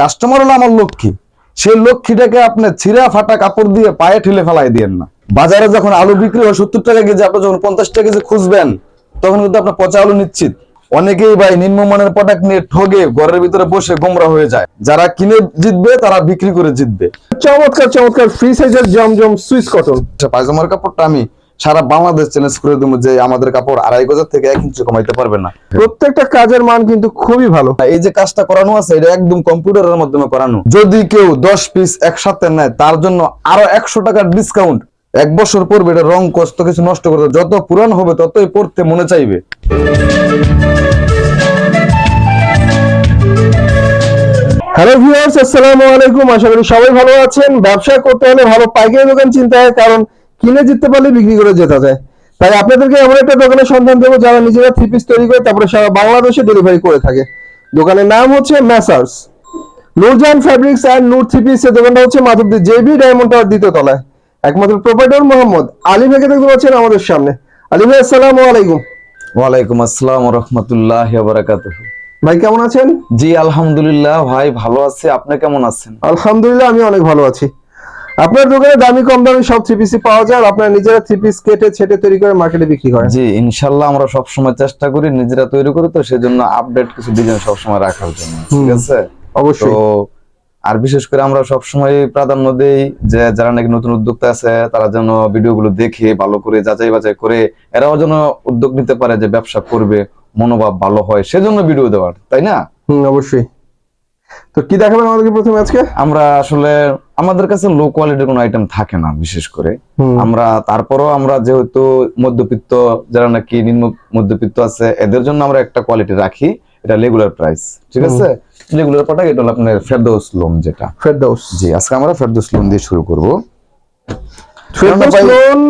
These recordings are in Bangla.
কাস্টমার হলো আমার লক্ষ্মী। সেই লক্ষ্মীটাকে আপনি ছিঁড়া ফাটা কাপড় দিয়ে পায়ে ঠেলে ফেলাই দিয়েন না। বাজারে যখন আলু বিক্রি হয় সত্তর টাকা কেজি আপনি যখন পঞ্চাশ টাকা কেজি খুঁজবেন তখন কিন্তু আপনার পচা আলু নিশ্চিত। অনেকেই ভাই নিম্নমানের প্রোডাক্ট নিয়ে ঠগে ঘরের ভিতরে বসে গোমরা হয়ে যায়। যারা কিনে জিতবে তারা বিক্রি করে জিতবে। চমৎকার চমৎকার ফ্রি সাইজের জমজম কটন আচ্ছা, পায়জামার কাপড়টা আমি সারা বাংলাদেশ চ্যালেঞ্জ করে দেবো যে আমাদের কাপড় আড়াই গজার থেকে এক ইঞ্চি কমাইতে পারবে না। প্রত্যেকটা কাজের মান কিন্তু খুবই ভালো। এই যে কাজটা করানো আছে এটা একদম কম্পিউটারের মাধ্যমে করানো। যদি কেউ দশ পিস একসাথে নেয় তার জন্য আরও একশো টাকার ডিসকাউন্ট এক বছর পরবে এটা রং কষ্ট কিছু নষ্ট করতে যত পুরান হবে ততই পড়তে মনে চাইবে। হ্যালো ভিউয়ার্স আসসালামু আলাইকুম। আশা করি সবাই ভালো আছেন। ব্যবসা করতে হলে ভালো পাইকারি দোকান চিন্তা হয় কারণ কিনে জিততে পারলে বিক্রি করে যেতে যায়। তাই আপনাদেরকে এমন একটা দোকানের সন্ধান দেবো যারা নিজেরা থ্রি পিস তৈরি করে তারপরে সারা বাংলাদেশে ডেলিভারি করে থাকে। দোকানের নাম হচ্ছে messrs Nurjahan fabrics and Nur three piece এর দোকানটা হচ্ছে মাধবদী জেবি ডায়মন্ড টাওয়ার দ্বিতীয় তলায়। একমাত্র প্রোপাইটর মোহাম্মদ আলী ভাইকে দেখতে পাচ্ছেন আমাদের সামনে। আলী ভাই আসসালামু আলাইকুম। ওয়ালাইকুম আসসালাম রহমতুল্লাহ বারাকাতুহ। ভাই কেমন আছেন? জি আলহামদুলিল্লাহ ভাই ভালো আছে। আপনি কেমন আছেন? আলহামদুলিল্লাহ আমি অনেক ভালো আছি। আপনার দোকানে দামি কম দামি সব থ্রি পিসি পাওয়া যায় আর আপনারা নিজেরা থ্রি পিস কেটে ছেটে তৈরি করে মার্কেটে বিক্রি করেন। জি ইনশাল্লাহ আমরা সব সময় চেষ্টা করি নিজেরা তৈরি করি তো সেজন্য আপডেট কিছু ডিজাইন সব সময় রাখার জন্য ঠিক আছে? অবশ্যই। আর বিশেষ করে আমরা সব সময় প্রাধান্য দেই যে যারা নাকি নতুন উদ্যোক্তা আছে তারা যেন ভিডিওগুলো দেখে ভালো করে যাচাই বাছাই করে এরাও যেন উদ্যোগ নিতে পারে যে ব্যবসা করবে মনোভাব ভালো হয় সেজন্য ভিডিও দেওয়ার তাই না? হুম অবশ্যই। তো কি দেখাবেন আমাদেরকে প্রথমে আজকে? আমরা আসলে আমাদের কাছে লো কোয়ালিটির কোনো আইটেম থাকে না বিশেষ করে। আমরা তারপরও আমরা যেহেতু মধ্যবিত্ত যারা নাকি নিম্ন মধ্যবিত্ত আছে এদের জন্য আমরা একটা কোয়ালিটি রাখি এটা রেগুলার প্রাইস ঠিক আছে? রেগুলার প্রোডাক্ট এটা হলো আপনার ফেরদৌস লোন যেটা। ফেরদৌস জি আজকে আমরা ফেরদৌস লোন দিয়ে শুরু করব। ফেরদৌস লোন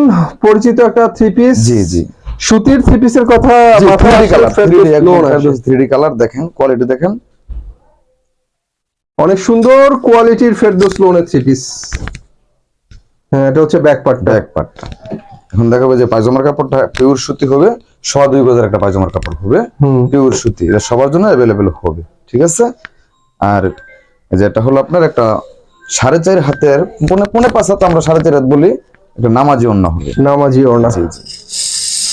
পরিচিত একটা থ্রি পিস জি জি। সুতির থ্রি পিসের কথা মাথায় 3D আসলে colour Ferdous 3D lawn Ferdous 3D colour দেখেন কোয়ালিটি দেখেন। অনেক সুন্দর কোয়ালিটির ফেরদোস লোনের থ্রি পিস হ্যাঁ এটা হচ্ছে ব্যাক পার্টটা ব্যাক পার্টটা এখন দেখাবো যে পায়জামার কাপড়টা পিওর সুতি হবে সোয়া দুই গজের একটা পায়জামার কাপড় হবে। পিওর সুতি এটা সবার জন্য অ্যাভেলেবেল হবে ঠিক আছে? আর এই যে এটা হলো আপনার একটা সাড়ে চার হাতের পনে পনে পাঁচ হাতে আমরা সাড়ে চার হাত বলি একটা নামাজি অন্য হবে। নামাজি ওড়না।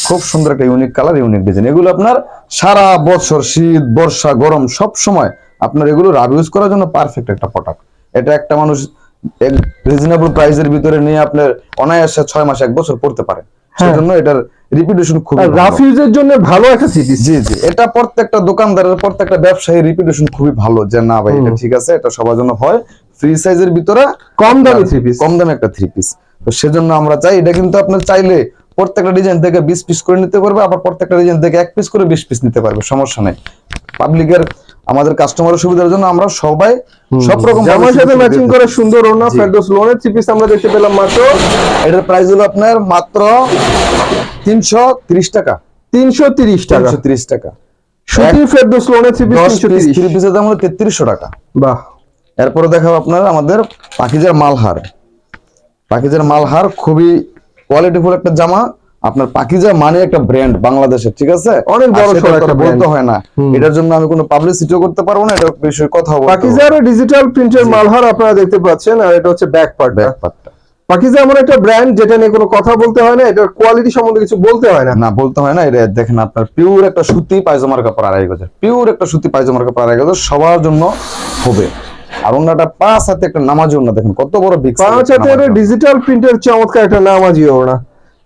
খুব সুন্দর একটা ইউনিক কালার ইউনিক ডিজাইন এগুলো আপনার সারা বছর শীত বর্ষা গরম সব সময় আপনার এগুলো রাব ইউজ করার জন্য পারফেক্ট একটা প্রোডাক্ট এটা একটা মানুষ রিজনেবল প্রাইসের ভিতরে নিয়ে আপনার অনায়াসে ছয় মাস এক বছর পড়তে পারে। সেজন্য এটার রিপিটেশন খুব আর রাফ ইউজের জন্য ভালো একটা পিস জি জি। এটা প্রত্যেকটা দোকানদারের প্রত্যেকটা ব্যবসায়ী রিপিটেশন খুবই ভালো যে না ভাই এটা ঠিক আছে এটা সবার জন্য হয়। ফ্রি সাইজের ভিতরে কম দামি থ্রি পিস কম দামে একটা থ্রি পিস তো সেজন্য আমরা চাই এটা কিন্তু আপনার চাইলে প্রত্যেকটা ডিজাইন থেকে বিশ পিস করে নিতে পারবে আবার প্রত্যেকটা ডিজাইন থেকে এক পিস করে বিশ পিস নিতে পারবে সমস্যা নেই। পাবলিকের আমাদের কাস্টমারের সুবিধার জন্য আমরা সবাই সব রকম জামার সাথে ম্যাচিং করে সুন্দর ওড়না জি। ফেরদৌস লোনের থ্রি পিস আমরা দেখতে পেলাম মাত্র। এটার প্রাইস হলো আপনার মাত্র তিনশো ত্রিশ টাকা। তিনশো তিরিশ টাকা। তিনশো ত্রিশ টাকা। সুতির ফেরদৌস লোনের থ্রি পিস দশ তিনশো পিস তিরিশ। থ্রি পিসের দাম হলো তেত্রিশশো টাকা। বাহ। এরপরে দেখাবো আপনার আমাদের পাখিজার মালহার। পাখিজার মালহার খুবই কোয়ালিটিফুল একটা জামা। আপনার পাখিজা মানে একটা ব্র্যান্ড বাংলাদেশের ঠিক আছে? অনেক বড় সড়ো একটা বলতে হয় না। এটার জন্য আমি কোনো পাবলিসিটিও করতে পারব না এটা বিষয়ে কথা বলতে পাকিজার ডিজিটাল প্রিন্টের মালহার আপনারা দেখতে পাচ্ছেন আর এটা হচ্ছে ব্যাক পার্ট ব্যাপারটা পাকিজা এমন একটা ব্র্যান্ড যেটা নিয়ে কোনো কথা বলতে হয় না এটার কোয়ালিটি সম্বন্ধে কিছু বলতে হয় না। না বলতে হয় না এটা দেখেন আপনার পিওর একটা সুতি পায়জামার কাপড় আড়াই গজের পিওর একটা সুতি পায়জামার কাপড় আড়াই গজের সবার জন্য হবে। আর ওনাটা পাঁচ হাতে একটা নামাজ ওনা দেখেন কত বড় বিগ পাঁচ হাতের ডিজিটাল প্রিন্টের চমৎকার একটা নামাজি ওড়না।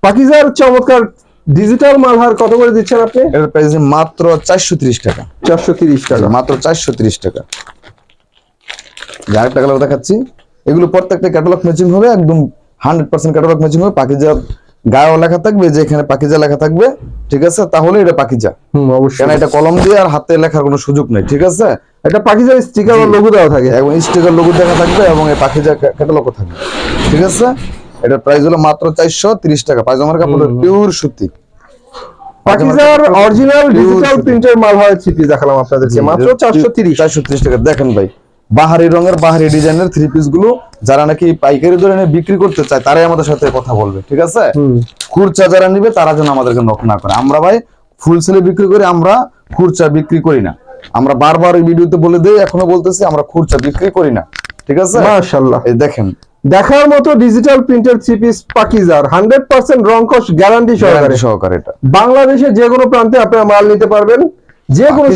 পাকিজার চমৎকার ডিজিটাল মালহার কত করে দিচ্ছেন আপনি? এর প্রাইস মাত্র চারশো ত্রিশ টাকা। চারশো তিরিশ টাকা। মাত্র চারশো তিরিশ টাকা। যে আরেকটা কালার দেখাচ্ছি এগুলো প্রত্যেকটা ক্যাটালগ ম্যাচিং হবে একদম হান্ড্রেড পার্সেন্ট ক্যাটালগ ম্যাচিং হবে। পাকিজা গায়েও লেখা থাকবে যে এখানে পাকিজা লেখা থাকবে ঠিক আছে? তাহলে এটা পাকিজা। হুম অবশ্যই। কেন এটা কলম দিয়ে আর হাতে লেখার কোনো সুযোগ নেই ঠিক আছে? এটা পাকিজার স্টিকার ও লোগো দেওয়া থাকে। এবং স্টিকার লোগো দেখা থাকবে এবং এই পাখিজা ক্যাটালগও থাকবে ঠিক আছে? এটার প্রাইস হলো মাত্র চারশো তিরিশ টাকা। পায়জামার কাপড় পিওর সুতি। পাকিজার অরিজিনাল ডিজিটাল প্রিন্টের মালহার থ্রি পিস দেখালাম আপনাদেরকে। মাত্র চারশো তিরিশ। চারশো তিরিশ টাকা। দেখেন ভাই বাহারি রঙের বাহারি ডিজাইনের থ্রি পিসগুলো যারা নাকি পাইকারি বিক্রি করতে চায় তারাই আমাদের সাথে কথা বলবে ঠিক আছে? খুরচা যারা নিবে তারা যেন আমাদেরকে নক না করে। আমরা ভাই ফুল সেলে বিক্রি করি আমরা খুরচা বিক্রি করি না। আমরা বারবার ওই ভিডিওতে বলে দেই এখনও বলতেছি আমরা খুরচা বিক্রি করি না। ঠিক আছে? মাশাআল্লাহ। এই দেখেন দেখার মতো ডিজিটাল প্রিন্টার থ্রি পিস পাকিজার হান্ড্রেড পার্সেন্ট রং কস গ্যারান্টি সহকারে সহকারে এটা। বাংলাদেশের যে কোনো প্রান্তে আপনারা মাল নিতে পারবেন। যে কোনো।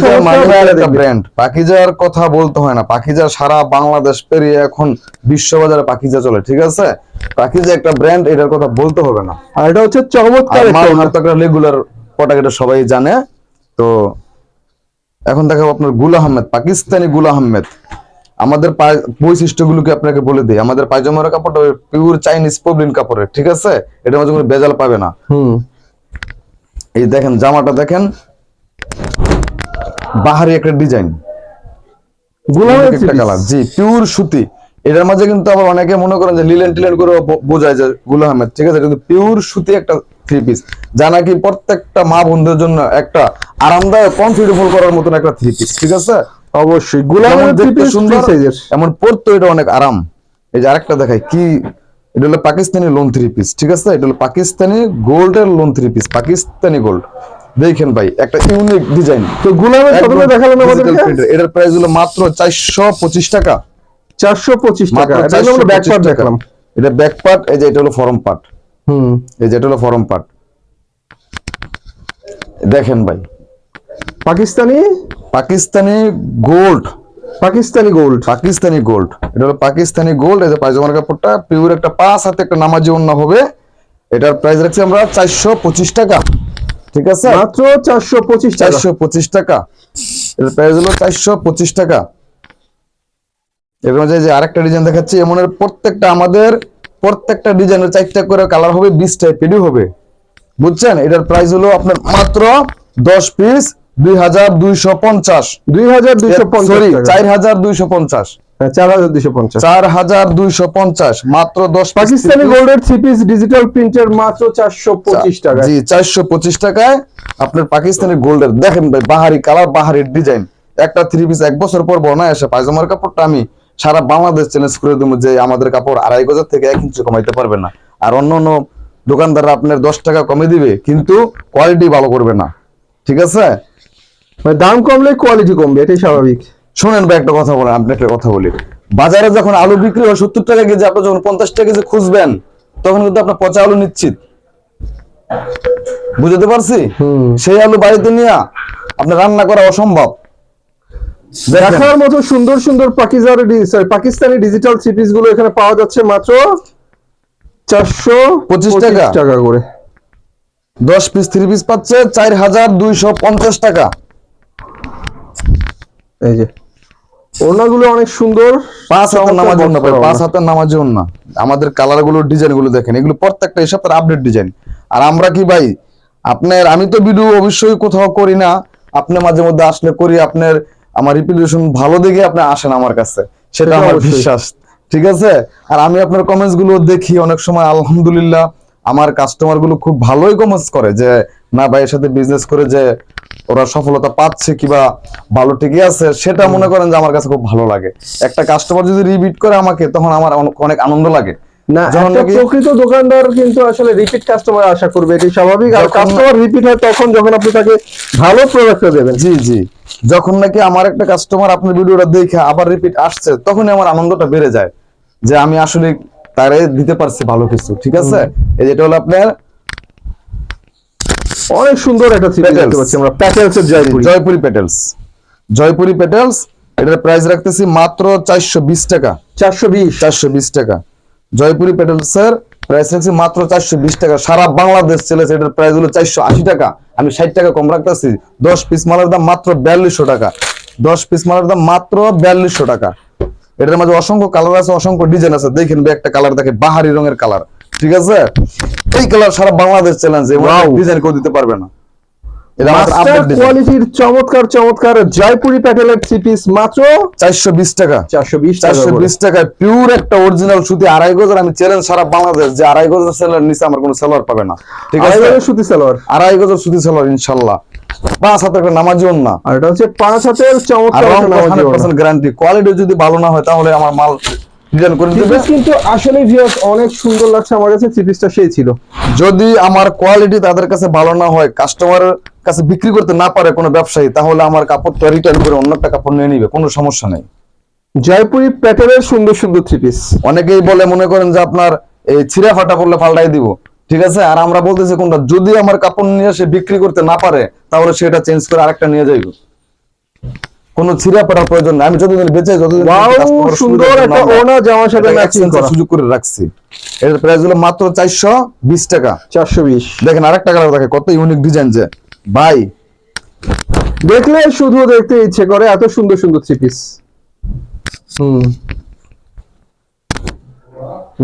ব্র্যান্ড পাকিজার কথা বলতে হয় না। পাকিজার সারা বাংলাদেশ পেরিয়ে এখন বিশ্ববাজারে পাকিজা চলে ঠিক আছে? পাকিজা একটা ব্র্যান্ড এটার কথা বলতে হবে না। আর এটা হচ্ছে চমৎকার একটা রেগুলার এটা সবাই জানে। তো এখন দেখাবো আপনার গুল আহমেদ পাকিস্তানি গুল আহমেদ। আমাদের বৈশিষ্ট্যগুলোকে আপনাকে বলে দিই। আমাদের পায়জামার কাপড়টা পিওর চাইনিজ পবলিন কাপড়ের ঠিক আছে? এটার মধ্যে কোনো বেজাল পাবে না। হুম। এই দেখেন জামাটা দেখেন বাহারি একটা ডিজাইন। কালার জি পিওর সুতি। এটার মাঝে কিন্তু আবার অনেকে মনে করেন যে লিলেন টিলেন করে বোঝায় যে গুল আহমেদ ঠিক আছে? কিন্তু পিওর সুতি একটা থ্রি পিস যা নাকি প্রত্যেকটা মা বন্ধুদের জন্য একটা আরামদায়ক কমফোর্টেবল করার মতন একটা থ্রি পিস ঠিক আছে? অবশ্যই। গুলামের দেখতে সুন্দর এমন পরতো এটা অনেক আরাম। এই যে আরেকটা দেখাই কি এটা হলো পাকিস্তানি লোন থ্রি পিস ঠিক আছে? এটা হলো পাকিস্তানি গোল্ডের lawn three piece Pakistani gold দেখেন ভাই একটা ইউনিক ডিজাইন তো গুলামের দেখালেন আমাদেরকে। এটার প্রাইস হলো মাত্র চারশো পঁচিশ টাকা। চারশো পঁচিশ টাকা। এটা হলো ব্যাক পার্ট। দেখলাম। এটা ব্যাক পার্ট এই যে এটা হলো ফরম পার্ট হুম। এই যে এটা হলো ফরম পার্ট দেখেন ভাই Pakistani? Pakistani gold Pakistani gold Pakistani gold এটা হলো পাকিস্তানি গোল্ড এই যে পায়জামার কাপড়টা পিওর একটা পাঁচ হাতে একটা নামাজি অন্য হবে। এটার প্রাইস রাখছি আমরা চারশো পঁচিশ টাকা। ঠিক আছে? মাত্র চারশো পঁচিশ টাকা। চারশো পঁচিশ টাকা। এর প্রাইস হলো চারশো পঁচিশ টাকা। এর মাঝে যে আরেকটা ডিজাইন দেখাচ্ছি এমনের প্রত্যেকটা আমাদের প্রত্যেকটা ডিজাইনের চারটা করে কালার হবে বিশ টাইপেরই হবে। বুঝছেন? এটার প্রাইস হলো আপনার মাত্র দশ পিস দুই হাজার দুইশো পঞ্চাশ। দুই হাজার দুইশো পঞ্চাশ সরি চার হাজার দুইশো পঞ্চাশ। হ্যাঁ, চার হাজার দুইশো পঞ্চাশ। চার হাজার দুইশো পঞ্চাশ মাত্র দশ পাকিস্তানি three গোল্ডের থ্রি পিস ডিজিটাল প্রিন্টের মাত্র চারশো পঁচিশ টাকা জি চারশো পঁচিশ টাকায় আপনার পাকিস্তানি গোল্ডের দেখেন ভাই বাহারি কালার বাহারি ডিজাইন একটা থ্রি পিস এক বছর পর বনা এসে পায়জামার কাপড়টা আমি সারা বাংলাদেশ চ্যালেঞ্জ করে দেবো যে আমাদের কাপড় আড়াই গজার থেকে এক ইঞ্চি কমাইতে পারবে না। আর অন্য অন্য দোকানদাররা আপনার দশ টাকা কমে দিবে কিন্তু কোয়ালিটি ভালো করবে না। ঠিক আছে? মানে দাম কমলে কোয়ালিটি কমবে এটাই স্বাভাবিক। শোনেন ভাই একটা কথা বলেন আপনি একটা কথা বলি। বাজারে যখন আলু বিক্রি হয় সত্তর টাকা কেজি আপনি যখন পঞ্চাশ টাকা কেজি খুঁজবেন তখন কিন্তু আপনার পচা আলু নিশ্চিত। বুঝতে পারছি। সেই আলু বাড়িতে নিয়ে আপনার রান্না করা অসম্ভব। দেখার মতো সুন্দর সুন্দর পাকিজার সরি পাকিস্তানি ডিজিটাল থ্রি পিসগুলো এখানে পাওয়া যাচ্ছে মাত্র চারশো 25 টাকা। টাকা করে। দশ পিস থ্রি পিস পাচ্ছে চার হাজার দুইশো পঞ্চাশ টাকা। এই যে। ওড়নাগুলো অনেক সুন্দর পাঁচ হাতের পাঁচ হাতের আমাদের কালারগুলো ডিজাইনগুলো দেখেন এগুলো প্রত্যেকটা এই সপ্তাহের আপডেট ডিজাইন আর আমরা কি ভাই আপনার আমি তো ভিডিও অবশ্যই কোথাও করি না। আপনি মাঝে মধ্যে আসলে করি আপনার আমার রিপিটেশন ভালো দেখে আপনি আসেন আমার কাছে। সেটা সেটা আমার বিশ্বাস। ঠিক আছে? আর আমি আপনার কমেন্টসগুলো দেখি অনেক সময় আলহামদুলিল্লাহ। আমার কাস্টমারগুলো খুব ভালোই কমেন্টস করে যে না ভাইয়ের সাথে বিজনেস করে যে ওরা সফলতা পাচ্ছে কিবা ভালো ঠিকই আছে সেটা মনে করেন যে আমার কাছে খুব ভালো লাগে। একটা কাস্টমার যদি রিপিট করে আমাকে তখন আমার অনেক- আনন্দ লাগে। না প্রকৃত দোকানদার কিন্তু আসলে রিপিট কাস্টমার আশা করবে এটি স্বাভাবিক। আর কাস্টমার রিপিট হয় তখন যখন আপনি তাকে ভালো প্রোডাক্টটা দেবেন। জি জি। যখন নাকি আমার একটা কাস্টমার আপনার ভিডিওটা দেখে আবার রিপিট আসছে তখনই আমার আনন্দটা বেড়ে যায়। যে আমি আসলে তারে দিতে পারছি ভালো কিছু ঠিক আছে? এই যেটা হলো আপনার অনেক সুন্দর একটা Petals. দেখতে পাচ্ছি আমরা প্যাটেলস এর জয়পুরি। জয়পুরি পেটেলস জয়পুরি পেটেলস এটার প্রাইস রাখতেছি মাত্র চারশো বিশ টাকা। চারশো বিশ। চারশো বিশ টাকা। জয়পুরি পেটেলসের প্রাইস রাখছি মাত্র চারশো বিশ টাকা। সারা বাংলাদেশ চলেছে এটার প্রাইস হলো চারশো আশি টাকা। আমি ষাট টাকা কম রাখতেছি দশ পিস মালের দাম মাত্র বিয়াল্লিশশো টাকা। দশ পিস মালের দাম মাত্র বিয়াল্লিশশো টাকা। এটার মাঝে অসংখ্য কালার আছে অসংখ্য ডিজাইন আছে। দেখেন একটা কালার দেখে বাহারি রঙের কালার ঠিক আছে? এই কালার সারা বাংলাদেশ চ্যালেঞ্জ. ডিজাইন করে দিতে পারবে না। মাস্টার কোয়ালিটির চমৎকার চমৎকার জয়পুরি প্যাটেলের থ্রি পিস মাত্র চারশো বিশ টাকা। পিওর একটা অরিজিনাল সুতি আড়াই গজের আমি চ্যালেঞ্জ সারা বাংলাদেশ যে আড়াই গজের সেলার নিচে আমার কোনো সেলার পাবে না। ঠিক আছে? আড়াই গজের সুতি সালোয়ার আড়াই গজের সুতি সেলার ইনশাল্লাহ। পাঁচ হাতের নামাজিও না। আর এটা হচ্ছে পাঁচ হাতের চমৎকার নামাজি গ্যারান্টি কোয়ালিটি যদি ভালো না হয় তাহলে আমার মাল ডিজাইন করে দিবে কিন্তু আসলে ভিউয়ার্স অনেক সুন্দর লাগছে আমার কাছে থ্রি পিসটা সেই ছিল। যদি আমার কোয়ালিটি তাদের কাছে ভালো না হয় কাস্টমারের কাছে বিক্রি করতে না পারে কোনো ব্যবসায়ী তাহলে আমার কাপড়টা রিটার্ন করে অন্য একটা কাপড় নিয়ে নিবে কোনো সমস্যা নেই। জয়পুরি প্যাটার্নের সুন্দর সুন্দর থ্রি পিস অনেকেই বলে মনে করেন যে আপনার এই ছিঁড়া ফাটা পড়লে পাল্টাই দিব। ঠিক আছে? আর আমরা বলতেছি কোনটা? যদি আমার কাপড় নিয়ে সে বিক্রি করতে না পারে তাহলে সেটা চেঞ্জ করে আরেকটা নিয়ে যাইব। কোনো ছিঁড়া ফাটার প্রয়োজন নেই। আমি যতদিন বেঁচে যতদিন সুন্দর একটা ওনা জামার সাথে ম্যাচিং করা। সুযোগ করে রাখছি। এর প্রাইস হলো মাত্র চারশো বিশ টাকা। চারশো বিশ। দেখেন আরেকটা কালার দেখে কত ইউনিক ডিজাইন যে। ভাই দেখলে শুধু দেখতে ইচ্ছে করে এত সুন্দর সুন্দর থ্রি পিস হুম।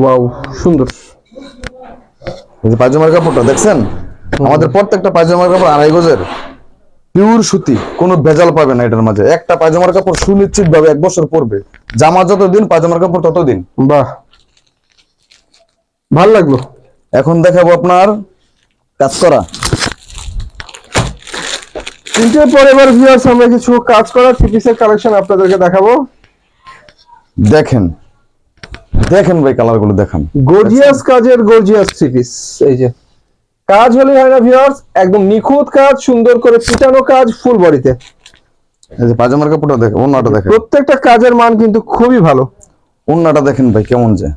ওয়াও সুন্দর। এই পায়জামার কাপড়টা দেখছেন? আমাদের প্রত্যেকটা পায়জামার কাপড় আড়াই গজের। পিওর সুতি কোনো ভেজাল পাবে না এটার মাঝে। একটা পায়জামার কাপড় সুনিশ্চিত ভাবে এক বছর পরবে। জামা যতদিন পায়জামার কাপড় ততদিন। বাহ। ভালো লাগল। এখন দেখাবো আপনার কাজ করা। তিনটে পরে এবার ভিউয়ার্স আমরা কিছু কাজ করা থ্রি পিসের কালেকশন আপনাদেরকে দেখাবো। দেখেন। দেখেন ভাই কালারগুলো দেখান। গর্জিয়াস কাজের গর্জিয়াস থ্রি পিস এই যে। কাজ হলে হয় না ভিউয়ার্স একদম নিখুঁত কাজ সুন্দর করে পিটানো কাজ ফুল বডিতে পায়জামার কাপড়টা দেখেন দেখেন। প্রত্যেকটা কাজের মান কিন্তু খুবই ভালো। অন্যটা দেখেন ভাই কেমন যে।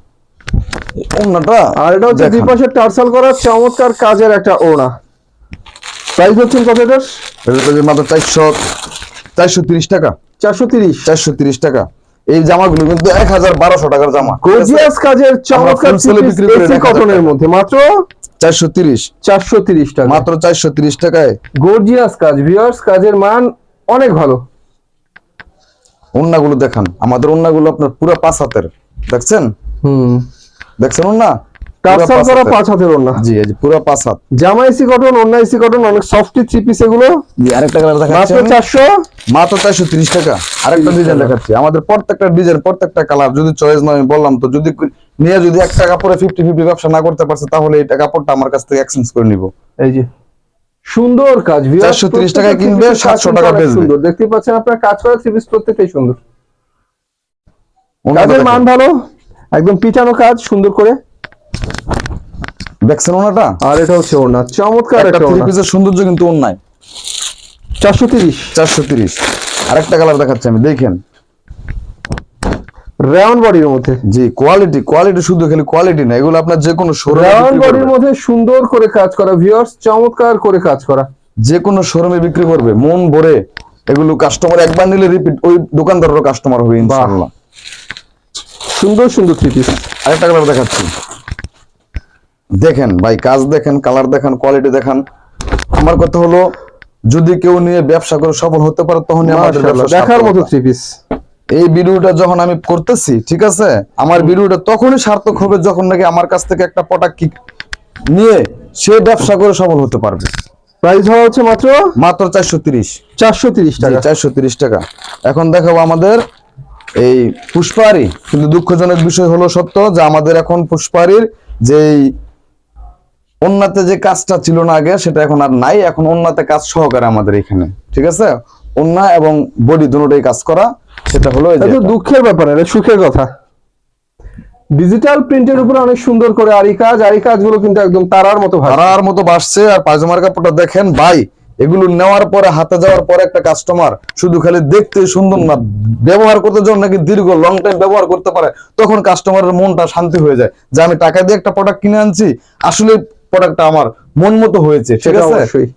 অন্যটা আর এটা হচ্ছে দুই পাশে টার্সাল করা চমৎকার কাজের একটা ওড়না। প্রাইস হচ্ছে কত এটার মাত্র চারশো চারশো তিরিশ টাকা। চারশো তিরিশ। চারশো তিরিশ টাকা। এই জামাগুলো কিন্তু এক হাজার বারোশো টাকার জামা। গর্জিয়াস কাজের চমৎকার full বিক্রি করি এসি 1000 কটনের মধ্যে। মাত্র চারশো তিরিশ। চারশো তিরিশ টাকা। মাত্র চারশো তিরিশ টাকায়। গর্জিয়াস কাজ কাজের মান অনেক ভালো। গুলো দেখান। আমাদের আপনার পুরো পাঁচ হাতের। দেখছেন? হুম। দেখছেন পুরা টার্সাল করা। পাঁচ হাতের ওড়না। জি এই পুরো পাঁচ হাত। জামা এসি কটন অন্য এসি কটন অনেক সফট থ্রি পিস এগুলো। জি আরেকটা কালার দেখাচ্ছি মাত্র আমি। চারশো। মাত্র চারশো তিরিশ টাকা। আরেকটা ডিজাইন দেখাচ্ছি। আমাদের প্রত্যেকটা ডিজাইন প্রত্যেকটা কালার যদি চয়েস না আমি বললাম তো যদি নিয়ে যদি একটা কাপড়ে ফিফটি ফিফটি ব্যবসা না করতে পারছে তাহলে এই কাপড়টা আমার কাছ থেকে এক্সচেঞ্জ করে নিব। এই যে সুন্দর কাজ viewers, 430 টাকায় কিনবে, three 700 টাকা বেচবে। সুন্দর। দেখতে পাচ্ছেন আপনার কাজ করা থ্রি পিস প্রত্যেকটাই সুন্দর। কাজের মান ভালো একদম পিটানো কাজ সুন্দর করে। দেখছেন ওনাটা? আর এটা হচ্ছে ওড়না। চমৎকার একটা থ্রি পিসের সৌন্দর্য কিন্তু অন্যায় চারশো তিরিশ। চারশো তিরিশ। আরেকটা কালার দেখাচ্ছি আমি দেখেন। রাউন্ড বডির মধ্যে। জি কোয়ালিটি কোয়ালিটি শুধু খালি কোয়ালিটি না এগুলো আপনার যে কোনো রাউন্ড বডির মধ্যে সুন্দর করে কাজ করা ভিউয়ার্স চমৎকার করে কাজ করা। যে কোনো শোরুমে বিক্রি করবে মন ভরে। এগুলো কাস্টমার একবার নিলে রিপিট ওই দোকানদারেরও কাস্টমার হবে ইনশাআল্লাহ। সুন্দর সুন্দর থ্রি পিস আরেকটা কালার দেখাচ্ছি। দেখেন ভাই কাজ দেখেন কালার দেখেন কোয়ালিটি দেখেন। আমার কথা হলো যদি কেউ নিয়ে ব্যবসা করে সফল হতে পারে ব্যবসা দেখার মতো থ্রি পিস এই ভিডিওটা যখন আমি করতেছি ঠিক আছে আমার ভিডিওটা তখনই সার্থক হবে যখন নাকি আমার কাছ থেকে একটা প্রোডাক্ট নিয়ে সে ব্যবসা করে সফল হতে পারবে। প্রাইস হওয়া হচ্ছে মাত্র? মাত্র চারশো তিরিশ। চারশো তিরিশ টাকা। চারশো তিরিশ টাকা। এখন দেখাবো আমাদের এই পুষ্পাহারি। কিন্তু দুঃখজনক বিষয় হলো সত্য যে আমাদের এখন পুষ্পাহারির যেই অন্যতে যে কাজটা ছিল না আগে সেটা এখন আর নাই। এখন অন্যতে কাজ সহকারে আমাদের এখানে। ঠিক আছে? অন্য এবং বডি দুটোই কাজ করা। সেটা হলো এটা। দুঃখের ব্যাপার এটা সুখের কথা। ডিজিটাল প্রিন্টের উপরে অনেক সুন্দর করে আরি কাজ। আরি কাজগুলো কিন্তু একদম তারার মতো তারার মতো বাসছে আর পায়জামার কাপড়টা দেখেন ভাই এগুলো নেওয়ার পরে হাতে যাওয়ার পরে একটা কাস্টমার শুধু খালি দেখতে সুন্দর না ব্যবহার করতে যখন নাকি দীর্ঘ লং টাইম ব্যবহার করতে পারে তখন কাস্টমারের মনটা শান্তি হয়ে যায়। যে আমি টাকা দিয়ে একটা প্রোডাক্ট কিনে আনছি আসলে প্রোডাক্টটা আমার মন মতো হয়েছে ঠিক আছে? অবশ্যই।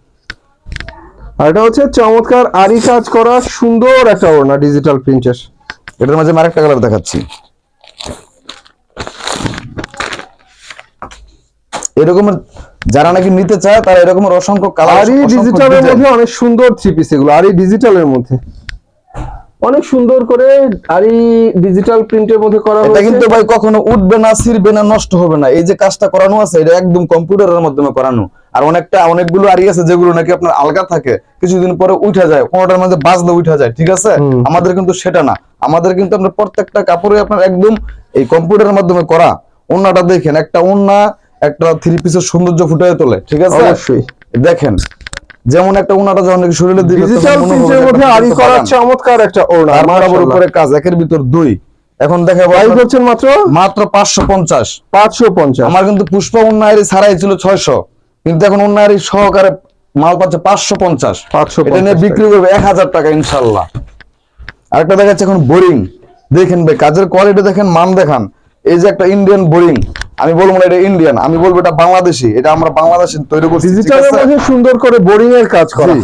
আর এটা হচ্ছে চমৎকার আরি কাজ করা সুন্দর একটা ওড়না ডিজিটাল প্রিন্টের এটার মাঝে আরেকটা কালার দেখাচ্ছি। এরকম যারা নাকি নিতে চায় তারা এরকম অসংখ্য কালার আরি ডিজিটালের মধ্যে অনেক সুন্দর থ্রি পিস এগুলো আরি ডিজিটালের মধ্যে। অনেক সুন্দর করে আরি ডিজিটাল প্রিন্টের মধ্যে করা এটা কিন্তু ভাই কখনো উঠবে না ছিড়বে না নষ্ট হবে না। এই যে কাজটা করানো আছে এটা একদম কম্পিউটারের মাধ্যমে করানো। আর অনেকটা অনেকগুলো আরি আছে যেগুলো নাকি আপনার আলগা থাকে। কিছুদিন পরে উঠে যায় কোনোটার মধ্যে বাজলে উঠে যায় ঠিক আছে? আমাদের কিন্তু সেটা না। আমাদের কিন্তু আপনার প্রত্যেকটা কাপড়ে আপনার একদম এই কম্পিউটারের মাধ্যমে করা। ওন্নাটা দেখেন একটা ওন্না একটা থ্রি পিসের সৌন্দর্য ফুটিয়ে তোলে ঠিক আছে? অবশ্যই। দেখেন যেমন একটা ওনাটা যখন শরীরে দিবে ডিজিটাল প্রিন্টের মধ্যে আরি ফুটন্ত চমৎকার একটা ওড়না তার বরাবর উপরে কাজ একের ভিতর দুই। এখন প্রাইস আপনার মাত্র? মাত্র পাঁচশো পঞ্চাশ। পাঁচশো পঞ্চাশ। আমার কিন্তু পুষ্প ছাড়াই ছিল ছয়শো। কিন্তু এখন সহকারে মাল পাচ্ছে পাঁচশো পঞ্চাশ। 550 এটা নিয়ে বিক্রি করবে এক হাজার টাকা ইনশাল্লাহ আরেকটা দেখাচ্ছে এখন বোরিং। দেখেন ভাই কাজের কোয়ালিটি দেখেন মান দেখান। এই যে একটা ইন্ডিয়ান বোরিং। আমি বলব না এটা ইন্ডিয়ান আমি বলব এটা বাংলাদেশি এটা আমরা বাংলাদেশে তৈরি করছি ডিজিটালের মধ্যে সুন্দর করে বোরিং এর কাজ করা।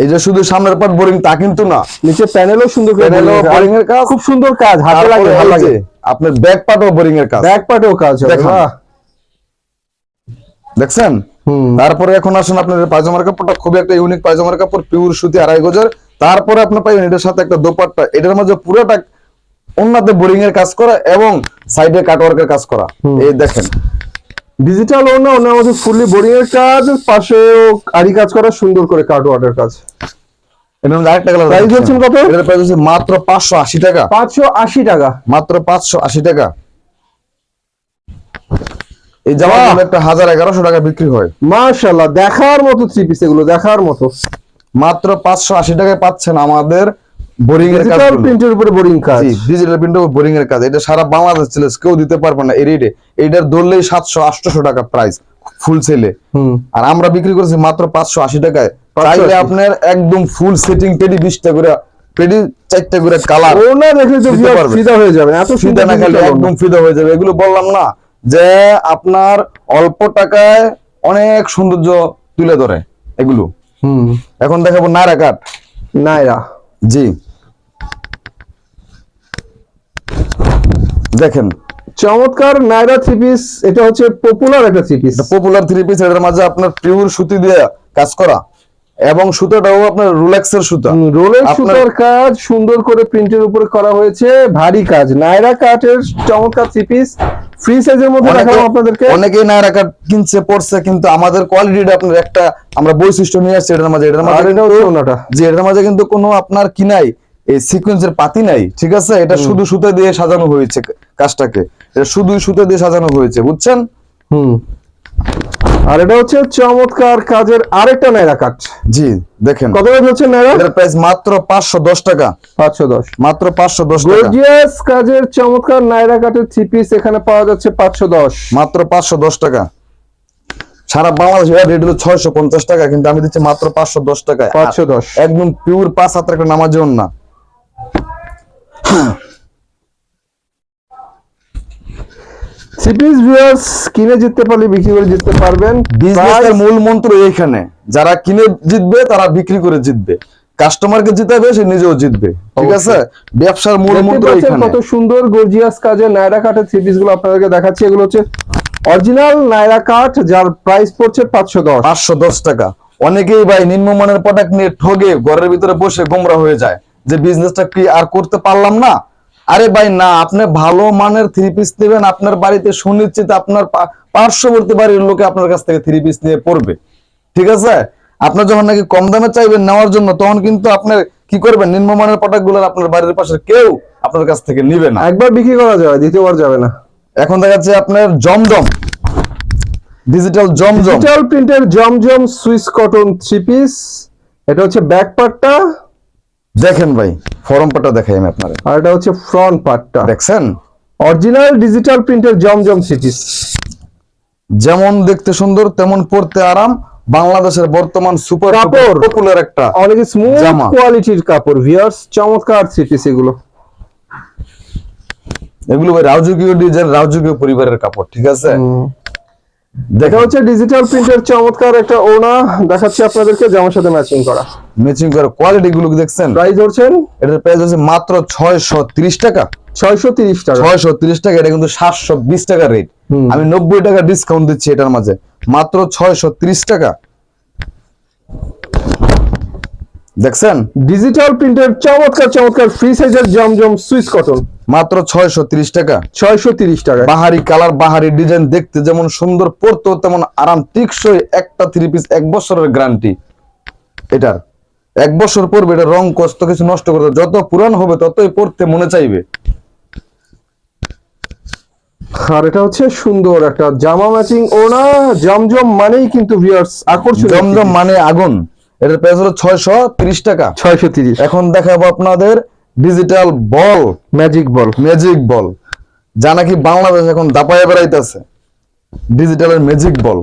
এই যে শুধু সামনের পাট বোরিং তা কিন্তু না। নিচে প্যানেলও সুন্দর করে Panel ও boring boring এর কাজ। খুব সুন্দর কাজ হাতে লাগে ভালো লাগে। আপনার ব্যাক পাটও বোরিং এর কাজ। ব্যাক পার্টেও কাজ দেখান। দেখছেন? তারপরে এখন আসুন আপনার এই পায়জামার কাপড়টা খুবই একটা ইউনিক পায়জামার কাপড় পিওর সুতি আড়াই গজের। তারপরে আপনি পাইবেন এটার সাথে একটা দোপাট্টা। এটার মধ্যে পুরোটা অন্যতে বোরিং এর কাজ করা এবং সাইডে কাটওয়ার্কের কাজ করা। এই দেখেন। ডিজিটাল ওনা ওনার মধ্যে ফুললি বোরিং এর কাজ পাশেও আরি কাজ করা সুন্দর করে কার্ড ওয়ার্ডের কাজ। আরেকটা কালার Price হচ্ছেন কত? এটার প্রাইস হচ্ছে মাত্র পাঁচশো আশি টাকা। পাঁচশো আশি টাকা। মাত্র পাঁচশো আশি টাকা। এই জামা বাহ! একটা হাজার এগারোশো টাকা বিক্রি হয়। মাশাল্লাহ দেখার মতো থ্রি পিস এগুলো দেখার মতো। মাত্র পাঁচশো আশি টাকায় পাচ্ছেন আমাদের বোরিং এর কাজ প্রিন্টের উপরে বোরিং কাজ। ডিজিটাল প্রিন্ট বোরিং এর কাজ। এটা সারা বাংলাদেশ ছিল কেউ দিতে পারবে না এই রেটে এইটার ধরলেই সাতশো আটশো টাকা প্রাইস ফুল সেলে আর আমরা বিক্রি করেছি মাত্র পাঁচশো আশি টাকায়। চাইলে আপনার একদম ফুল সেটিং পেডি বিশটা করে পেডি চারটা করে কালার ওনা তো পারবে। ফিদা হয়ে যাবে। এত ফিদা না খালি একদম ফিদা হয়ে যাবে। এগুলো বললাম না যে আপনার অল্প টাকায় অনেক সৌন্দর্য তুলে ধরে এগুলো। হুম। এখন দেখাবো নায়রা কাট নাইরা। জি। দেখেন চমৎকার নাইরা থ্রি পিস এটা হচ্ছে পপুলার একটা three piece popular three piece এটার মাঝে আপনার পিওর সুতি দিয়ে কাজ করা। এবং সুতোটাও আপনার রুলেক্সের সুতা। রোলেক্স সুতার কাজ সুন্দর করে প্রিন্টের উপরে করা হয়েছে ভারী কাজ। নাইরা কাটের চমৎকার থ্রি পিস ফ্রি সাইজের মধ্যে দেখাবো আপনাদেরকে। অনেকেই নায়রা কাট কিনছে পড়ছে কিন্তু আমাদের কোয়ালিটিটা আপনার একটা আমরা বৈশিষ্ট্য নিয়ে আসছি এটার মাঝে এটার মাঝে যে এটার মাঝে কিন্তু কোনো আপনার কি নাই। এই সিকোয়েন্সের পাতি নাই ঠিক আছে? এটা শুধু সুতো দিয়ে সাজানো হয়েছে কাজটাকে। এটা শুধু সুতো দিয়ে সাজানো হয়েছে বুঝছেন? হুম। আর এটা হচ্ছে চমৎকার কাজের আরেকটা নাইরা কাট জি দেখেন। কত হচ্ছে নাইরা এটার প্রাইস মাত্র পাঁচশো দশ টাকা। পাঁচশো দশ। মাত্র পাঁচশো দশ টাকা। গর্জিয়াস কাজের চমৎকার নাইরা কাটের থ্রি পিস এখানে পাওয়া যাচ্ছে পাঁচশো দশ। মাত্র পাঁচশো দশ টাকা। সারা বাংলাদেশ রেট হলো ছয়শো পঞ্চাশ টাকা কিন্তু আমি দিচ্ছি মাত্র পাঁচশো দশ টাকায়। পাঁচশো দশ। একদম পিওর পাঁচ হাতের একটা নামাজেও না থ্রি পিস ভিউয়ার্স কিনে জিততে পারলে বিক্রি করে জিততে পারবেন। বিজনেসের মূল মন্ত্র এইখানে যারা কিনে জিতবে তারা বিক্রি করে জিতবে। কাস্টমারকে জিতাবে সে নিজেও জিতবে। ঠিক আছে? ব্যবসার মূল মন্ত্র এইখানে। কত সুন্দর গর্জিয়াস কাঠের থ্রি পিসগুলো আপনাদেরকে দেখাচ্ছি। এগুলো হচ্ছে অরিজিনাল নাইরা কাঠ যার প্রাইস পড়ছে পাঁচশো দশ। পাঁচশো দশ টাকা। অনেকেই ভাই নিম্নমানের প্রোডাক্ট নিয়ে ঠগে ঘরের ভিতরে বসে গোমরা হয়ে যায়। যে বিজনেসটা কি আর করতে পারলাম না? আরে ভাই না আপনি ভালো মানের থ্রি পিস নেবেন আপনার বাড়িতে সুনিশ্চিত আপনার পার্শ্ববর্তী বাড়ির লোকে আপনার কাছ থেকে থ্রি পিস নিয়ে পড়বে। ঠিক আছে? আপনার যখন নাকি কম দামে চাইবেন নেওয়ার জন্য তখন কিন্তু আপনার কি করবেন? নিম্নমানের প্রোডাক্টগুলো আপনার বাড়ির পাশে কেউ আপনার কাছ থেকে নিবে না। একবার বিক্রি করা যাবে দ্বিতীয়বার যাবে না। এখন দেখা যাচ্ছে আপনার জমজম। ডিজিটাল জমজম। ডিজিটাল প্রিন্টের Zamzam Swiss cotton three piece এটা হচ্ছে ব্যাক পার্টটা দেখেন ভাই ফরম পাটা দেখাই আমি আপনার। আর এটা হচ্ছে ফ্রন্ট পার্টটা দেখছেন? অরিজিনাল ডিজিটাল প্রিন্টের জমজম পিস যেমন দেখতে সুন্দর তেমন পড়তে আরাম। বাংলাদেশের বর্তমান সুপার কাপড়। পপুলার একটা অনেক স্মুথ কোয়ালিটির কাপড়। ভিউয়ার্স চমৎকার থ্রি পিস এগুলো এগুলো ভাই রাজকীয় ডিজাইন রাজকীয় পরিবারের কাপড় ঠিক আছে? দেখা হচ্ছে ডিজিটাল প্রিন্টের চমৎকার একটা ওনা দেখাচ্ছি আপনাদেরকে জামার সাথে ম্যাচিং করা। ম্যাচিং করে কোয়ালিটি গুলো দেখছেন? প্রাইস ধরছেন? এটার প্রাইস হচ্ছে মাত্র ছয়শো তিরিশ টাকা। ছয়শো তিরিশ টাকা। ছয়শো তিরিশ টাকা এটা কিন্তু সাতশো বিশ টাকা রেট আমি নব্বই টাকা ডিসকাউন্ট দিচ্ছি এটার মাঝে। মাত্র ছয়শো তিরিশ টাকা। দেখছেন? ডিজিটাল প্রিন্টের চমৎকার চমৎকার। ফ্রি সাইজের জমজম সুইস কটন মাত্র ছয়শো তিরিশ টাকা। ছয়শো তিরিশ টাকা। বাহারি কালার বাহারি ডিজাইন দেখতে যেমন সুন্দর পড়তেও তেমন আরাম টিকসই একটা থ্রি পিস এক বছরের গ্যারান্টি এটার এক বছর পরবে এটা রং কষ্ট কিছু নষ্ট করতে যত পুরান হবে ততই পড়তে মনে চাইবে। আর এটা হচ্ছে সুন্দর একটা জামা ম্যাচিং ওনা জমজম মানেই কিন্তু ভিউয়ার্স আকর্ষণ জমজম মানে আগুন। এটার প্রাইস হলো ছয়শো তিরিশ টাকা। ছয়শো তিরিশ। এখন দেখাবো আপনাদের digital ball magic ball magic ball যা নাকি বাংলাদেশ এখন দাপায় বেড়াইতেছে। ডিজিটালের ম্যাজিক বল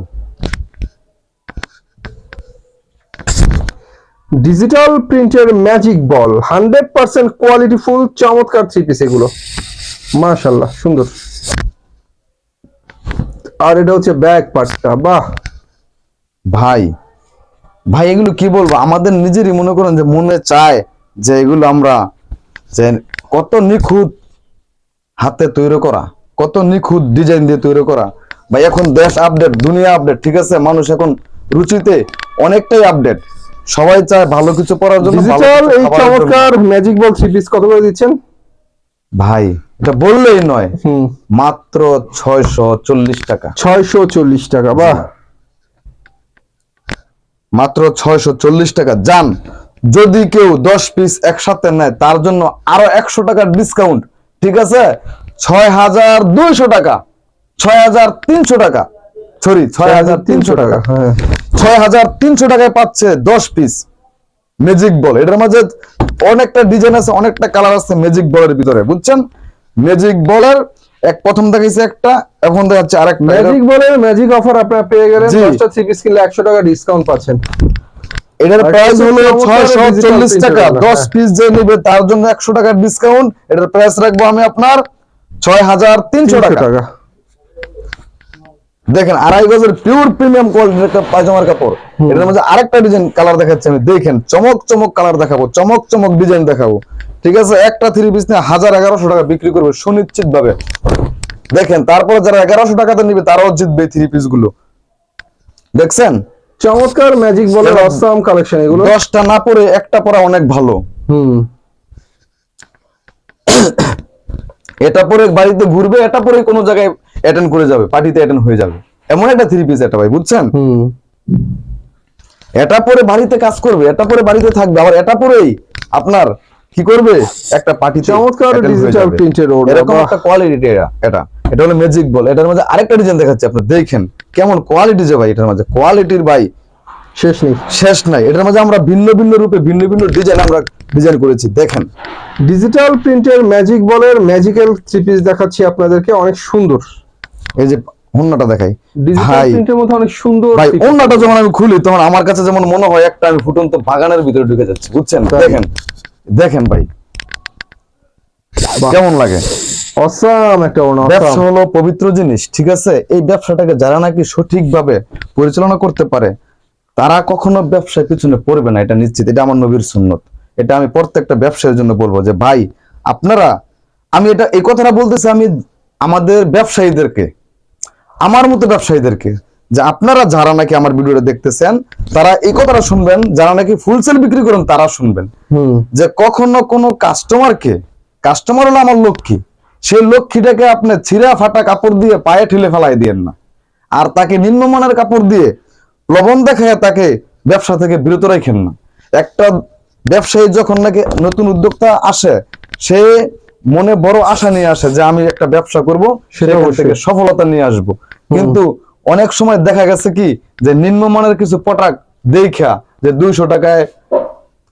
ডিজিটাল প্রিন্টের magic ball hundred percent quality full চমৎকার থ্রি পিস এগুলো। মাশাল্লাহ সুন্দর। আর এটা হচ্ছে ব্যাক পার্টটা বাহ। ভাই ভাই এগুলো কি বলব? আমাদের নিজেরই মনে করেন যে মনে চায় যে এগুলো আমরা যে কত নিখুঁত হাতে তৈরি করা কত নিখুঁত ডিজাইন দিয়ে তৈরি করা। ভাই এখন দেশ আপডেট দুনিয়া আপডেট ঠিক আছে? মানুষ এখন রুচিতে অনেকটাই আপডেট সবাই চায় ভালো কিছু পড়ার জন্য ডিজিটাল এই চমৎকার ম্যাজিক বল থ্রি পিস কত করে দিচ্ছেন? ভাই এটা বললেই নয়। মাত্র ছয়শো চল্লিশ টাকা। ছয়শো চল্লিশ টাকা বাহ। মাত্র ছয়শো চল্লিশ টাকা। যান যদি কেউ দশ পিস একসাথে নেয় তার জন্য আরও একশো টাকার ডিসকাউন্ট ঠিক আছে? ছয় হাজার দুইশো টাকা ছয় হাজার তিনশো টাকা সরি ছয় হাজার তিনশো টাকা। হ্যাঁ। ছয় হাজার তিনশো টাকায় পাচ্ছে দশ পিস ম্যাজিক বল এটার মাঝে অনেকটা ডিজাইন আছে অনেকটা কালার আছে ম্যাজিক বলের ভিতরে বুঝছেন? ম্যাজিক বলের এক প্রথম দেখাইছে একটা এখন দেখাচ্ছে আরেকটা। ম্যাজিক বলের ম্যাজিক অফার আপনারা পেয়ে গেলেন জি। দশটা থ্রি পিস কিনলে একশো টাকা ডিসকাউন্ট পাচ্ছেন। এটার প্রাইস হলো চমৎকার ছয়শো digital চল্লিশ printer টাকা। গুলো, দশ হ্যাঁ। পিস যে নিবে তার জন্য একশো টাকার ডিসকাউন্ট এটার প্রাইস রাখব আমি আপনার ছয় হাজার তিনশো তিনশো টাকা। টাকা। দেখেন আড়াই গজের পিওর প্রিমিয়াম কোয়ালিটির একটা পায়জামার কাপড়। এটার মধ্যে আরেকটা ডিজাইন কালার দেখাচ্ছি আমি। দেখেন চমক চমক কালার দেখাবো চমক চমক ডিজাইন দেখাবো। ঠিক আছে? একটা থ্রি পিস নিয়ে হাজার এগারোশো টাকা বিক্রি করবে সুনিশ্চিত ভাবে দেখেন তারপরে যারা এগারোশো টাকাতে নিবে তারাও জিতবে থ্রি পিসগুলো। দেখছেন? চমৎকার ম্যাজিক বলের অসাম কালেকশন এগুলো। দশটা না পরে একটা পরা অনেক ভালো। হুম। এটা পরে বাড়িতে ঘুরবে এটা পরে কোনো জায়গায় অ্যাটেন্ড করে যাবে পার্টিতে অ্যাটেন্ড হয়ে যাবে। এমন একটা থ্রি পিস এটা ভাই বুঝছেন? হুম। এটা পরে বাড়িতে কাজ করবে এটা পরে বাড়িতে থাকবে আবার এটা পরেই আপনার কি করবে? একটা পার্টি চমৎকার printed order, এরকম একটা কোয়ালিটি এটা এটা। হলো ম্যাজিক বল এটার মধ্যে আরেকটা ডিজাইন দেখাচ্ছি আপনি দেখেন। কেমন কোয়ালিটি যে ভাই এটার মাঝে? কোয়ালিটির ভাই শেষ নেই। শেষ নাই। এটার মাঝে আমরা ভিন্ন ভিন্ন রূপে ভিন্ন ভিন্ন ডিজাইন আমরা ডিজাইন করেছি। দেখেন। ডিজিটাল প্রিন্টের ম্যাজিক বলের ম্যাজিক্যাল থ্রি পিস দেখাচ্ছি আপনাদেরকে অনেক সুন্দর। এই যে হন্যাটা দেখাই। ডিজিটাল প্রিন্টের মধ্যে অনেক সুন্দর ভাই piece। যখন আমি খুলি তখন আমার কাছে যেমন মনে হয় একটা আমি ফুটন্ত বাগানের ভিতরে ঢুকে যাচ্ছি। বুঝছেন? দেখেন। দেখেন ভাই। কেমন লাগে? অসাম একটা ব্যবসা হলো পবিত্র জিনিস ঠিক আছে? এই ব্যবসাটাকে যারা নাকি সঠিকভাবে পরিচালনা করতে পারে তারা কখনো ব্যবসার পিছনে পড়বে না এটা নিশ্চিত। এটা আমার নবীর সুন্নত। এটা আমি প্রত্যেকটা ব্যবসায়ের জন্য বলব যে ভাই আপনারা আমি এটা এই কথাটা বলতেছি আমি আমাদের ব্যবসায়ীদেরকে আমার মতো ব্যবসায়ীদেরকে যে আপনারা যারা নাকি আমার ভিডিওটা দেখতেছেন তারা এই কথাটা শুনবেন যারা নাকি ফুলসেল বিক্রি করেন তারা শুনবেন। যে কখনো কোনো কাস্টমারকে কাস্টমার হলো আমার লক্ষ্মী সেই লক্ষ্মীটাকে আপনি ছিঁড়া ফাটা কাপড় দিয়ে পায়ে ঠেলে ফেলাই দিয়েন না। আর তাকে নিম্নমানের কাপড় দিয়ে লবণ দেখায় তাকে ব্যবসা থেকে বিরত রাখেন না। একটা ব্যবসায়ী যখন নাকি নতুন উদ্যোক্তা আসে সে মনে বড় আশা নিয়ে আসে যে আমি একটা ব্যবসা করব সেটা থেকে সফলতা নিয়ে আসব। কিন্তু অনেক সময় দেখা গেছে কি যে নিম্নমানের কিছু পটাক দেখা যে দুইশো টাকায়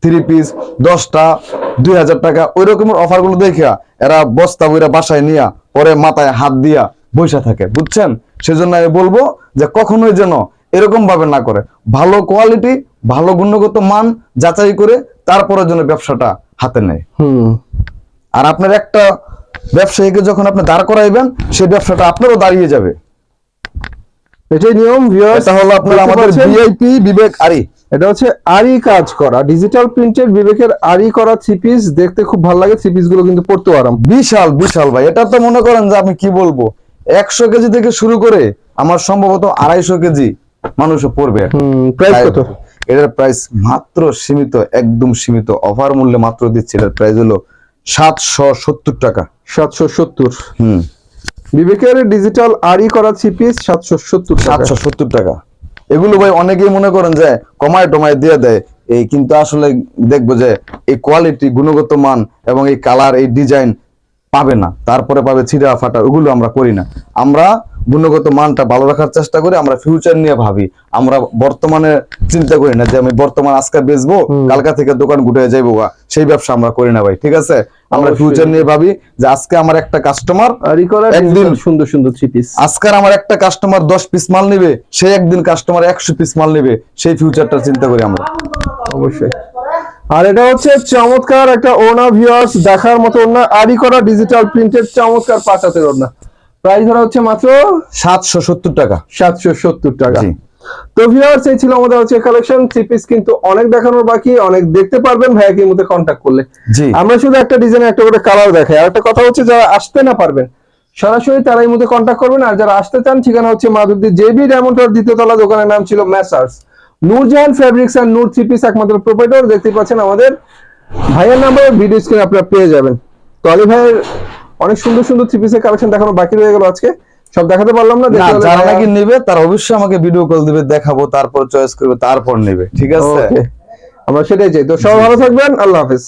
থ্রি পিস দশটা দুই হাজার টাকা ওই রকমের অফারগুলো দেখা এরা বস্তা বইরা বাসায় নিয়া পরে মাথায় হাত দিয়া বৈশা থাকে বুঝছেন? সেজন্য আমি বলব যে কখনোই যেন এরকম ভাবে না করে। ভালো কোয়ালিটি ভালো গুণগত মান যাচাই করে তারপরে যেন ব্যবসাটা হাতে নেয়। হুম। আর আপনার একটা ব্যবসায়ীকে যখন আপনি দাঁড় করাইবেন সেই ব্যবসাটা আপনারও দাঁড়িয়ে যাবে। এটাই নিয়ম এটা আপনার আমাদের ভিআইপি বিবেক আরি। এটা হচ্ছে আরি কাজ করা। ডিজিটাল প্রিন্টেড বিবেকের আরি করা থ্রি পিস দেখতে খুব ভালো লাগে। থ্রি পিসগুলো কিন্তু পড়তে আরাম। বিশাল বিশাল ভাই। এটা তো মনে করেন যে আমি কি বলব? একশো কেজি থেকে শুরু করে আমার সম্ভবত আড়াইশো কেজি মানুষও পড়বে এটা। প্রাইস কত? এটার প্রাইস মাত্র সীমিত একদম সীমিত। অফার মূল্যে মাত্র দিচ্ছে। এটার প্রাইস হলো সাতশো সত্তর টাকা। সাতশো সত্তর? হুম। বিবেকের ডিজিটাল আরি করা থ্রি পিস সাতশো সত্তর সাতশো সত্তর টাকা। এগুলো ভাই অনেকেই মনে করেন যে কমায় টমায় দিয়ে দেয়। এই কিন্তু আসলে দেখব যে এই কোয়ালিটি গুণগত মান এবং এই কালার এই ডিজাইন পাবে না। তারপরে পাবে ছিঁড়া ফাটা, ওগুলো আমরা করি না। আমরা গুণগত মানটা ভালো রাখার চেষ্টা করি আমরা ফিউচার নিয়ে ভাবি। আমরা বর্তমানে চিন্তা করি না যে আমি বর্তমান আজকে বেচবো কালকা থেকে দোকান গুটে যাইবো সেই ব্যবসা আমরা করি না ভাই ঠিক আছে? আমরা ফিউচার নিয়ে ভাবি যে আজকে আমার একটা কাস্টমার একদিন- সুন্দর সুন্দর থ্রি পিস আজকের আমার একটা কাস্টমার দশ পিস মাল নেবে সেই একদিন কাস্টমার একশো পিস মাল নেবে সেই ফিউচারটা চিন্তা করি আমরা। অবশ্যই। আর এটা হচ্ছে চমৎকার একটা ওনা ভিউয়ার্স দেখার মতো ওনা আরি করা ডিজিটাল প্রিন্টেড চমৎকার পাঁচাতের ওনা প্রাইস ধরা হচ্ছে মাত্র সাতশো সত্তর টাকা। সাতশো সত্তর টাকা। তো ভিউয়ার্স এই ছিল আমাদের হচ্ছে কালেকশন থ্রি পিস কিন্তু অনেক দেখানোর বাকি অনেক দেখতে পারবেন ভাইয়া কি মধ্যে কন্ট্যাক্ট করলে। আমরা শুধু একটা ডিজাইন একটা করে কালার দেখাই। আর একটা কথা হচ্ছে যারা আসতে না পারবেন সরাসরি তারা এই মধ্যে কন্ট্যাক্ট করবেন। আর যারা আসতে চান ঠিকানা হচ্ছে মাধুরী জেবি ডায়মন্ড দ্বিতীয় তলা দোকানের নাম ছিল ম্যাসার্স নূরজাহান ফ্যাব্রিক্স আর নূর থ্রি পিস একমাত্র প্রোপাইটর দেখতে পাচ্ছেন আমাদের। ভাইয়ের নাম্বার ভিডিও স্ক্রিনে আপনারা পেয়ে যাবেন। তো আলী ভাইয়ের অনেক সুন্দর সুন্দর থ্রি পিসের কালেকশন দেখানো বাকি রয়ে গেল আজকে। সব দেখাতে পারলাম না যারা নাকি নেবে তার অবশ্যই আমাকে ভিডিও কল দিবে দেখাবো তারপর চয়েস করবে তারপর নেবে ঠিক আছে? আমরা সেটাই চাই। তো সবাই ভালো থাকবেন আল্লাহ হাফেজ।